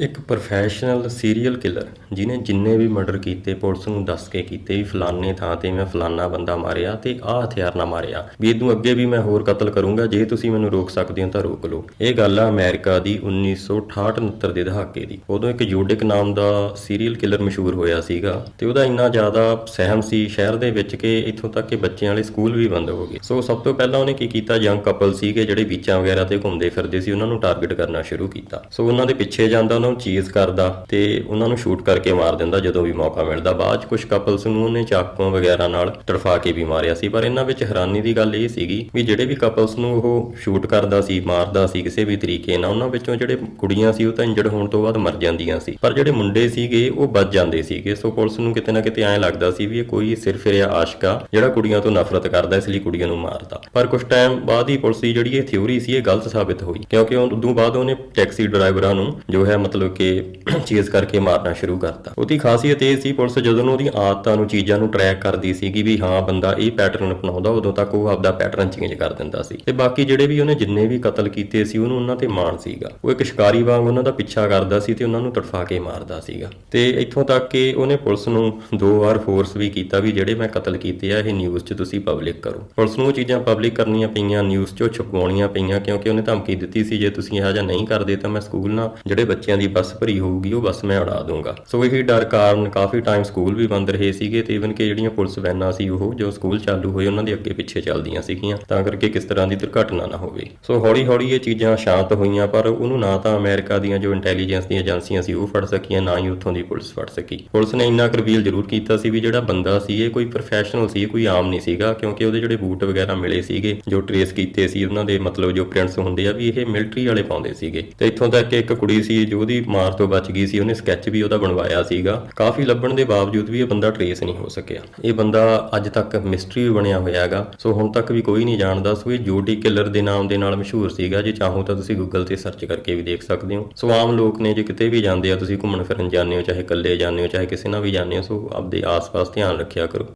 ਇੱਕ professional serial killer ਜਿਨੇ ਜਿੰਨੇ ਵੀ ਮਰਡਰ ਕੀਤੇ, ਪੁਲਿਸ ਨੂੰ ਦੱਸ ਕੇ ਕੀਤੇ ਵੀ ਫਲਾਣੇ ਥਾਂ ਤੇ ਮੈਂ ਫਲਾਣਾ ਬੰਦਾ ਮਾਰਿਆ ਤੇ ਆਹ ਹਥਿਆਰ ਨਾਲ ਮਾਰਿਆ। ਵੀ ਇਦੋਂ ਅੱਗੇ ਵੀ ਮੈਂ ਹੋਰ ਕਤਲ ਕਰੂੰਗਾ, ਜੇ ਤੁਸੀਂ ਮੈਨੂੰ ਰੋਕ ਸਕਦੇ ਹੋ ਤਾਂ ਰੋਕ ਲਓ। ਇਹ ਗੱਲ ਆ ਅਮਰੀਕਾ ਦੀ 1968-69 ਦੇ ਦਹਾਕੇ ਦੀ। ਉਦੋਂ ਇੱਕ ਯੂਡਿਕ ਨਾਮ ਦਾ ਸੀਰੀਅਲ ਕਿਲਰ ਮਸ਼ਹੂਰ ਹੋਇਆ ਸੀਗਾ ਤੇ ਉਹਦਾ ਇੰਨਾ ਜ਼ਿਆਦਾ ਸਹਿਮ ਸੀ ਸ਼ਹਿਰ ਦੇ ਵਿੱਚ ਕਿ ਇੱਥੋਂ ਤੱਕ ਕਿ ਬੱਚਿਆਂ ਵਾਲੇ ਸਕੂਲ ਵੀ ਬੰਦ ਹੋ ਗਏ। ਸੋ ਸਭ ਤੋਂ ਪਹਿਲਾਂ ਉਹਨੇ ਕੀ ਕੀਤਾ? ਯੰਗ ਕਪਲ ਸੀਗੇ ਜਿਹੜੇ ਬੀਚਾਂ ਵਗੈਰਾ ਤੇ ਘੁੰਮਦੇ ਫਿਰਦੇ ਸੀ, ਉਹਨਾਂ ਨੂੰ ਟਾਰਗੇਟ ਕਰਨਾ ਸ਼ੁਰੂ ਕੀਤਾ। ਸੋ ਉਹਨਾਂ ਦੇ ਪਿੱਛੇ ਜਾਂਦਾ, ਉਹਨਾਂ ਨੂੰ ਚੀਜ਼ ਕਰਦਾ ਤੇ ਉਹਨਾਂ ਨੂੰ ਸ਼ੂਟ ਕਰਕੇ ਮਾਰ ਦਿੰਦਾ ਜਦੋਂ ਵੀ ਮੌਕਾ ਮਿਲਦਾ। ਬਾਅਦ ਚ ਕੁਝ ਕਪਲਸ ਨੂੰ ਉਹਨੇ ਚਾਕੂਆਂ ਵਗੈਰਾ ਨਾਲ ਤੜਫਾ ਕੇ ਵੀ ਮਾਰਿਆ ਸੀ, ਪਰ ਇਹਨਾਂ ਵਿੱਚ ਹੈਰਾਨੀ ਦੀ ਗੱਲ ਇਹ ਸੀਗੀ ਵੀ ਜਿਹੜੇ ਵੀ ਕਪਲਸ ਨੂੰ ਉਹ ਸ਼ੂਟ ਕਰਦਾ ਸੀ, ਮਾਰਦਾ ਸੀ ਕਿਸੇ ਵੀ ਤਰੀਕੇ ਨਾਲ, ਉਹਨਾਂ ਵਿੱਚੋਂ ਜਿਹੜੇ ਕੁੜੀਆਂ ਸੀ ਉਹ ਤਾਂ ਇੰਜਰਡ ਹੋਣ ਤੋਂ ਬਾਅਦ ਮਰ ਜਾਂਦੀਆਂ ਸੀ। ਪਰ ਜਿਹੜੇ ਮੁੰਡੇ ਸੀਗੇ ਉਹ ਬਚ ਜਾਂਦੇ ਸੀਗੇ, ਸੋ ਪੁਲਿਸ ਨੂੰ ਕਿਤੇ ਨਾ ਕਿਤੇ ਐਂ ਲੱਗਦਾ ਸੀ ਵੀ ਇਹ ਕੋਈ ਸਿਰਫ ਇਹ ਆਸ਼ਕਾ, ਜਿਹੜਾ ਕੁੜੀਆਂ ਤੋਂ ਨਫ਼ਰਤ ਕਰਦਾ, ਇਸ ਲਈ ਕੁੜੀਆਂ ਨੂੰ ਮਾਰਦਾ। ਪਰ ਕੁਝ ਟਾਈਮ ਬਾਅਦ ਹੀ ਪੁਲਿਸ ਦੀ ਜਿਹੜੀ ਇਹ ਥਿਊਰੀ ਸੀ, ਇਹ ਗਲਤ ਸਾਬਿਤ ਹੋਈ। ਕਿਉਂਕਿ ਉਦੋਂ ਬਾਅਦ ਉਹਨੇ ਟੈਕਸੀ ਡਰਾਈਵਰਾਂ ਨੂੰ ਜੋ ਹੈ ਮਤਲਬ ਕਿ ਚੇਜ਼ ਕਰਕੇ ਮਾਰਨਾ ਸ਼ੁਰੂ ਕਰਤਾ। ਉਹਦੀ ਖਾਸੀਅਤ ਇਹ ਸੀ ਪੁਲਿਸ ਜਦੋਂ ਨੂੰ ਆਦਤਾਂ ਨੂੰ ਚੀਜ਼ਾਂ ਨੂੰ ਟਰੈਕ ਕਰਦੀ ਸੀਗੀ ਵੀ ਹਾਂ, ਬੰਦਾ ਇਹ ਪੈਟਰਨ ਅਪਣਾਉਂਦਾ, ਉਦੋਂ ਤੱਕ ਉਹ ਆਪਦਾ ਪੈਟਰਨ ਚੇਂਜ ਕਰ ਦਿੰਦਾ ਸੀ। ਤੇ ਬਾਕੀ ਜਿਹੜੇ ਵੀ ਉਹਨੇ ਜਿੰਨੇ ਵੀ ਕਤਲ ਕੀਤੇ ਸੀ, ਉਹਨੂੰ ਉਹਨਾਂ ਤੇ ਮਾਣ ਸੀਗਾ। ਉਹ ਇੱਕ ਸ਼ਿਕਾਰੀ ਵਾਂਗ ਉਹਨਾਂ ਦਾ ਪਿੱਛਾ ਕਰਦਾ ਸੀ ਤੇ ਉਹਨਾਂ ਨੂੰ ਤੜਫਾ ਕੇ ਮਾਰਦਾ ਸੀਗਾ। ਤੇ ਇੱਥੋਂ ਤੱਕ ਕਿ ਉਹਨੇ ਪੁਲਿਸ ਨੂੰ ਦੋ ਵਾਰ ਫੋਰਸ ਵੀ ਕੀਤਾ ਵੀ ਜਿਹੜੇ ਮੈਂ ਕਤਲ ਕੀਤੇ ਆ, ਇਹ ਨਿਊਜ਼ 'ਚ ਤੁਸੀਂ ਪਬਲਿਕ ਕਰੋ। ਪੁਲਿਸ ਨੂੰ ਉਹ ਚੀਜ਼ਾਂ ਪਬਲਿਕ ਕਰਨੀਆਂ ਪਈਆਂ ਨਿਊਜ਼ 'ਚੋਂ ਛਪਵਾਉਣੀਆਂ ਪਈਆਂ ਕਿਉਂਕਿ ਉਹਨੇ ਧਮਕੀ ਦਿੱਤੀ ਸੀ, ਜੇ ਤੁਸੀਂ ਇਹੋ ਜਿਹਾ ਨਹੀਂ ਕਰਦੇ ਤਾਂ ਮੈਂ ਸਕੂਲ ਨਾਲ ਜਿਹੜੇ ਬੱਚਿਆਂ ਦੀ ਬੱਸ ਭਰੀ ਹੋਊਗੀ, ਉਹ ਬੱਸ ਮੈਂ ਉਡਾ ਦੂੰਗਾ ਸੋ ਇਹੀ ਡਰ ਕਾਰਨ ਕਾਫੀ ਟਾਈਮ ਸਕੂਲ ਵੀ ਬੰਦ ਰਹੇ ਸੀਗੇ ਤੇ ਇਵਨ ਕਿ ਜਿਹੜੀਆਂ ਪੁਲਿਸ ਵੈਨਾਂ ਸੀ ਉਹ ਜੋ ਸਕੂਲ ਚਾਲੂ ਹੋਏ, ਉਹਨਾਂ ਦੇ ਅੱਗੇ ਪਿੱਛੇ ਚੱਲਦੀਆਂ ਸੀਗੀਆਂ, ਤਾਂ ਕਰਕੇ ਕਿਸ ਤਰ੍ਹਾਂ ਦੀ ਦੁਰਘਟਨਾ ਨਾ ਹੋਵੇ। ਸੋ ਹੌਲੀ ਹੌਲੀ ਇਹ ਚੀਜ਼ਾਂ ਸ਼ਾਂਤ ਹੋਈਆਂ, ਪਰ ਉਹਨੂੰ ਨਾ ਤਾਂ ਅਮਰੀਕਾ ਦੀਆਂ ਜੋ ਇੰਟੈਲੀਜੈਂਸ ਦੀਆਂ ਏਜੰਸੀਆਂ ਸੀ ਉਹ ਫੜ ਸਕੀਆਂ, ਨਾ ਹੀ ਉੱਥੋਂ ਦੀ ਪੁਲਿਸ ਫੜ ਸਕੀ। ਪੁਲਿਸ ਨੇ ਇੰਨਾ ਕਰਵੀਲ ਜ਼ਰੂਰ ਕੀਤਾ ਸੀ ਵੀ ਜਿਹੜਾ ਬੰਦਾ ਸੀ, ਇਹ ਕੋਈ ਪ੍ਰੋਫੈਸ਼ਨਲ ਸੀ ਕੋਈ ਆਮ ਨਹੀਂ ਸੀਗਾ, ਕਿਉਂਕਿ ਉਹਦੇ ਜਿਹੜੇ ਬੂਟ ਵਗੈਰਾ ਮਿਲੇ ਸੀਗੇ, ਜੋ ਟਰੇਸ ਕੀਤੇ ਸੀ, ਉਹਨਾਂ ਦੇ ਮਤਲਬ ਜੋ ਪ੍ਰਿੰਟਸ ਹੁੰਦੇ ਆ, ਵੀ ਇਹ ਮਿਲਟਰੀ ਵਾਲੇ ਪਾਉਂਦੇ ਸੀਗੇ। ਤੇ ਇੱਥੋਂ ਤੱਕ ਕਿ ਇੱਕ ਕੁੜੀ ਸੀ, ਜੋ ਉਹਦੀ ਮਾਰ ਤੋਂ ਬਚ ਗਈ ਸੀ, ਉਹਨੇ ਸਕੈਚ ਵੀ ਉਹਦਾ ਬਣਵਾਇਆ ਸੀਗਾ। ਕਾਫੀ ਲੱਭਣ ਦੇ ਬਾਵਜੂਦ ਵੀ ਇਹ ਬੰਦਾ ਟਰੇਸ ਨਹੀਂ ਹੋ ਸਕਿਆ। ਇਹ ਬੰਦਾ ਅੱਜ ਤੱਕ ਮਿਸਟਰੀ ਵੀ ਬਣਿਆ ਹੋਇਆ ਹੈਗਾ। ਸੋ ਹੁਣ ਤੱਕ ਵੀ ਕੋਈ ਨਹੀਂ ਜਾਣਦਾ, ਸੋ ਇਹ ਜੋਡੀ ਕਿਲਰ ਦੇ ਨਾਮ ਦੇ ਨਾਲ ਮਸ਼ਹੂਰ ਸੀਗਾ, ਜੇ ਚਾਹੋ ਤਾਂ ਤੁਸੀਂ ਗੂਗਲ ਤੇ ਸਰਚ ਕਰਕੇ ਵੀ ਦੇਖ ਸਕਦੇ ਹੋ। ਸੋ ਆਮ ਲੋਕ ਨੇ ਜੇ ਕਿਤੇ ਵੀ ਜਾਂਦੇ ਆ, ਤੁਸੀਂ ਘੁੰਮਣ ਫਿਰਨ ਜਾਂਦੇ ਹੋ, ਚਾਹੇ ਇਕੱਲੇ ਜਾਂਦੇ ਹੋ, ਚਾਹੇ ਕਿਸੇ ਨਾਲ ਵੀ ਜਾਂਦੇ ਹੋ, ਸੋ ਆਪਦੇ ਆਸ-ਪਾਸ ਧਿਆਨ ਰੱਖਿਆ ਕਰੋ।